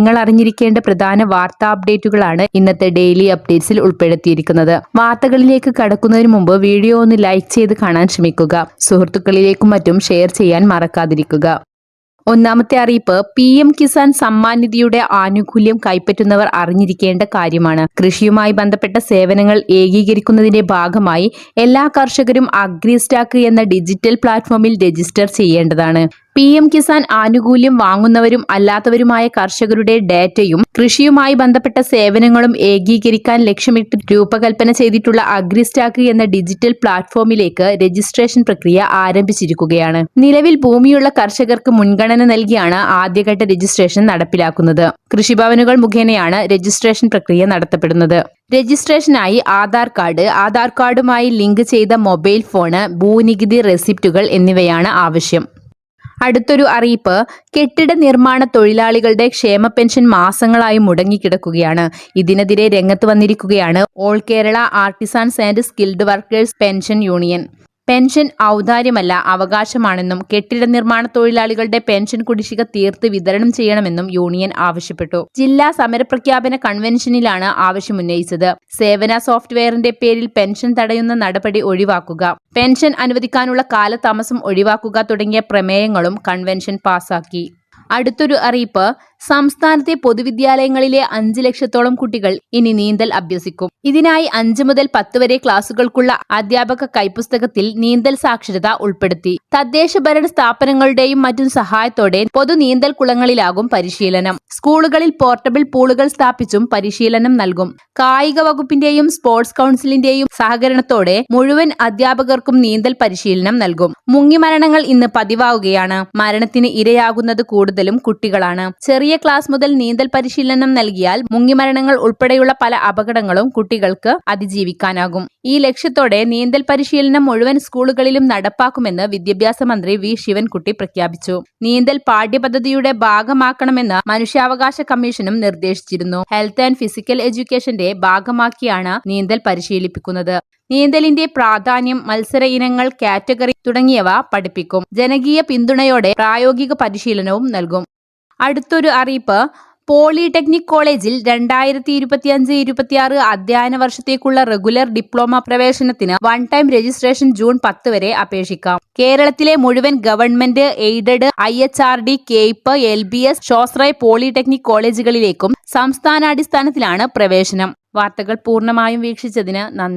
നിങ്ങൾ അറിഞ്ഞിരിക്കേണ്ട പ്രധാന വാർത്താ അപ്ഡേറ്റുകളാണ് ഇന്നത്തെ ഡെയിലി അപ്ഡേറ്റ്സിൽ ഉൾപ്പെടുത്തിയിരിക്കുന്നത്. വാർത്തകളിലേക്ക് കടക്കുന്നതിന് മുമ്പ് വീഡിയോ ഒന്ന് ലൈക്ക് ചെയ്ത് കാണാൻ ശ്രമിക്കുക. സുഹൃത്തുക്കളിലേക്കും മറ്റും ഷെയർ ചെയ്യാൻ മറക്കാതിരിക്കുക. ഒന്നാമത്തെ അറിയിപ്പ് പി എം കിസാൻ സമ്മാൻ നിധിയുടെ ആനുകൂല്യം കൈപ്പറ്റുന്നവർ അറിഞ്ഞിരിക്കേണ്ട കാര്യമാണ്. കൃഷിയുമായി ബന്ധപ്പെട്ട സേവനങ്ങൾ ഏകീകരിക്കുന്നതിന്റെ ഭാഗമായി എല്ലാ കർഷകരും അഗ്രിസ്റ്റാക്ക് എന്ന ഡിജിറ്റൽ പ്ലാറ്റ്ഫോമിൽ രജിസ്റ്റർ ചെയ്യേണ്ടതാണ്. പി എം കിസാൻ ആനുകൂല്യം വാങ്ങുന്നവരും അല്ലാത്തവരുമായ കർഷകരുടെ ഡാറ്റയും കൃഷിയുമായി ബന്ധപ്പെട്ട സേവനങ്ങളും ഏകീകരിക്കാൻ ലക്ഷ്യമിട്ട് രൂപകൽപ്പന ചെയ്തിട്ടുള്ള അഗ്രിസ്റ്റാക്ക് എന്ന ഡിജിറ്റൽ പ്ലാറ്റ്ഫോമിലേക്ക് രജിസ്ട്രേഷൻ പ്രക്രിയ ആരംഭിച്ചിരിക്കുകയാണ്. നിലവിൽ ഭൂമിയുള്ള കർഷകർക്ക് മുൻഗണന നൽകിയാണ് ആദ്യഘട്ട രജിസ്ട്രേഷൻ നടപ്പിലാക്കുന്നത്. കൃഷിഭവനുകൾ മുഖേനയാണ് രജിസ്ട്രേഷൻ പ്രക്രിയ നടത്തപ്പെടുന്നത്. രജിസ്ട്രേഷനായി ആധാർ കാർഡ് ആധാർ കാർഡുമായി ലിങ്ക് ചെയ്ത മൊബൈൽ ഫോണ് ഭൂനികുതി റെസിപ്റ്റുകൾ എന്നിവയാണ് ആവശ്യം. അടുത്തൊരു അറിയിപ്പ് കെട്ടിട നിർമ്മാണ തൊഴിലാളികളുടെ ക്ഷേമ പെൻഷൻ മാസങ്ങളായി മുടങ്ങിക്കിടക്കുകയാണ്. ഇതിനെതിരെ രംഗത്ത് വന്നിരിക്കുകയാണ് all Kerala artisans and skilled workers pension union. Pension ഔദാര്യമല്ല അവകാശമാണെന്നും കെട്ടിട നിർമ്മാണ തൊഴിലാളികളുടെ പെൻഷൻ കുടിശ്ശിക തീർത്ത് വിതരണം ചെയ്യണമെന്നും യൂണിയൻ ആവശ്യപ്പെട്ടു. ജില്ലാ സമരപ്രഖ്യാപന കൺവെൻഷനിലാണ് ആവശ്യമുന്നയിച്ചത്. സേവന സോഫ്റ്റ്വെയറിന്റെ പേരിൽ പെൻഷൻ തടയുന്ന നടപടി ഒഴിവാക്കുക. പെൻഷൻ അനുവദിക്കാനുള്ള കാലതാമസം ഒഴിവാക്കുക തുടങ്ങിയ പ്രമേയങ്ങളും കൺവെൻഷൻ പാസാക്കി. അടുത്തൊരു അറിയിപ്പ് സംസ്ഥാനത്തെ പൊതുവിദ്യാലയങ്ങളിലെ അഞ്ച് ലക്ഷത്തോളം കുട്ടികൾ ഇനി നീന്തൽ അഭ്യസിക്കും. ഇതിനായി അഞ്ചു മുതൽ പത്ത് വരെ ക്ലാസുകൾക്കുള്ള അധ്യാപക കൈപുസ്തകത്തിൽ നീന്തൽ സാക്ഷരത ഉൾപ്പെടുത്തി. തദ്ദേശ ഭരണ സ്ഥാപനങ്ങളുടെയും മറ്റും സഹായത്തോടെ പൊതു നീന്തൽ കുളങ്ങളിലാകും പരിശീലനം. സ്കൂളുകളിൽ പോർട്ടബിൾ പൂളുകൾ സ്ഥാപിച്ചും പരിശീലനം നൽകും. കായിക വകുപ്പിന്റെയും സ്പോർട്സ് കൗൺസിലിന്റെയും സഹകരണത്തോടെ മുഴുവൻ അധ്യാപകർക്കും നീന്തൽ പരിശീലനം നൽകും. മുങ്ങിമരണങ്ങൾ ഇന്ന് പതിവാവുകയാണ് മരണത്തിന് ഇരയാകുന്നത് കൂടുതലും കുട്ടികളാണ്. ക്ലാസ് മുതൽ നീന്തൽ പരിശീലനം നൽകിയാൽ മുങ്ങിമരണങ്ങൾ ഉൾപ്പെടെയുള്ള പല അപകടങ്ങളും കുട്ടികൾക്ക് അതിജീവിക്കാനാകും. ഈ ലക്ഷ്യത്തോടെ നീന്തൽ പരിശീലനം മുഴുവൻ സ്കൂളുകളിലും നടപ്പാക്കുമെന്ന് വിദ്യാഭ്യാസ മന്ത്രി വി. ശിവൻകുട്ടി പ്രഖ്യാപിച്ചു. നീന്തൽ പാഠ്യപദ്ധതിയുടെ ഭാഗമാക്കണമെന്ന് മനുഷ്യാവകാശ കമ്മീഷനും നിർദ്ദേശിച്ചിരുന്നു. ഹെൽത്ത് ആൻഡ് ഫിസിക്കൽ എഡ്യൂക്കേഷന്റെ ഭാഗമാക്കിയാണ് നീന്തൽ പരിശീലിപ്പിക്കുന്നത്. നീന്തലിന്റെ പ്രാധാന്യം മത്സര ഇനങ്ങൾ കാറ്റഗറി തുടങ്ങിയവ പഠിപ്പിക്കും. ജനകീയ പിന്തുണയോടെ പ്രായോഗിക പരിശീലനവും നൽകും. അടുത്തൊരു അറിയിപ്പ്. പോളിടെക്നിക് കോളേജിൽ രണ്ടായിരത്തി ഇരുപത്തിയഞ്ച് ഇരുപത്തിയാറ് അധ്യയന വർഷത്തേക്കുള്ള റെഗുലർ ഡിപ്ലോമ പ്രവേശനത്തിന് വൺ ടൈം രജിസ്ട്രേഷൻ ജൂൺ പത്ത് വരെ അപേക്ഷിക്കാം. കേരളത്തിലെ മുഴുവൻ government aided I H R D CAPE L B S ഷോസ്രായ് polytechnic കോളേജുകളിലേക്കും സംസ്ഥാനാടിസ്ഥാനത്തിലാണ് പ്രവേശനം. വാർത്തകൾ പൂർണമായും വീക്ഷിച്ചതിന് നന്ദി.